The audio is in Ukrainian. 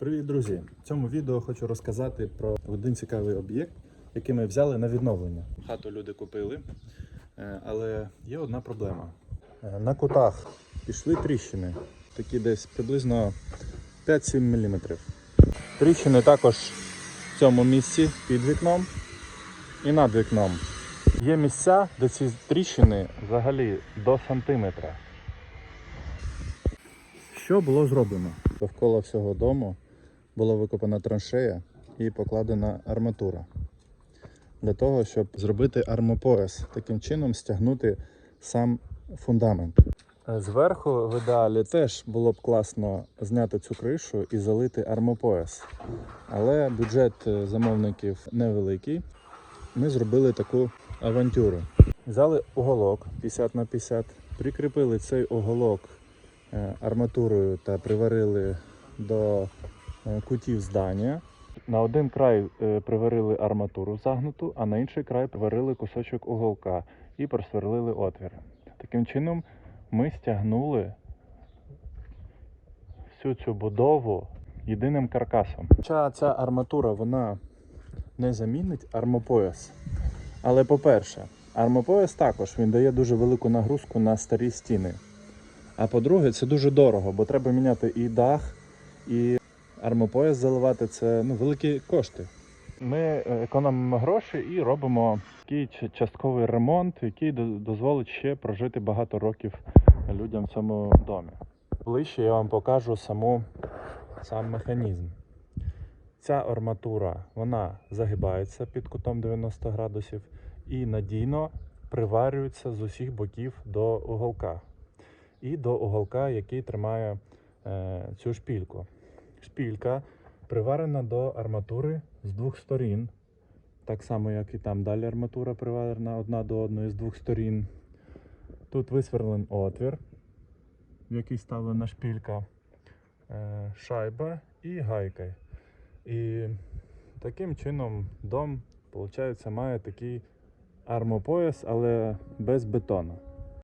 Привіт, друзі! В цьому відео хочу розказати про один цікавий об'єкт, який ми взяли на відновлення. Хату люди купили, е, але є одна проблема. Е, На кутах пішли тріщини, такі десь приблизно 5-7 мм. Тріщини також в цьому місці під вікном і над вікном. Є місця, де ці тріщини взагалі до сантиметра. Що було зроблено? Довкола всього дому була викопана траншея і покладена арматура для того, щоб зробити армопояс, таким чином стягнути сам фундамент. Зверху в ідеалі теж було б класно зняти цю кришу і залити армопояс. Але бюджет е, замовників невеликий. Ми зробили таку авантюру. Взяли уголок 50 на 50, прикріпили цей уголок е, арматурою та приварили до е, кутів здання. На один край е, приварили арматуру загнуту, а на інший край приварили кусочок уголка і просверлили отвір. Таким чином ми стягнули всю цю будову єдиним каркасом. Хоча ця арматура вона не замінить армопояс. Але по-перше, армопояс також він дає дуже велику нагрузку на старі стіни. А по-друге, це дуже дорого, бо треба міняти і дах, і армопояс заливати це ну, великі кошти. Ми е, економимо гроші і робимо такий частковий ремонт, який дозволить ще прожити багато років людям в цьому домі. Ближче я вам покажу саму, сам механізм. Ця арматура вона загибається під кутом 90 градусів і надійно приварюється з усіх боків до уголка. І до уголка, який тримає е, цю шпільку. Шпілька приварена до арматури з двох сторін, так само, як і там далі арматура приварена одна до одної з двох сторін. Тут висверлен отвір, в який ставлена шпілька, е, шайба і гайка. І таким чином дом, виходить, має такий армопояс, але без бетону.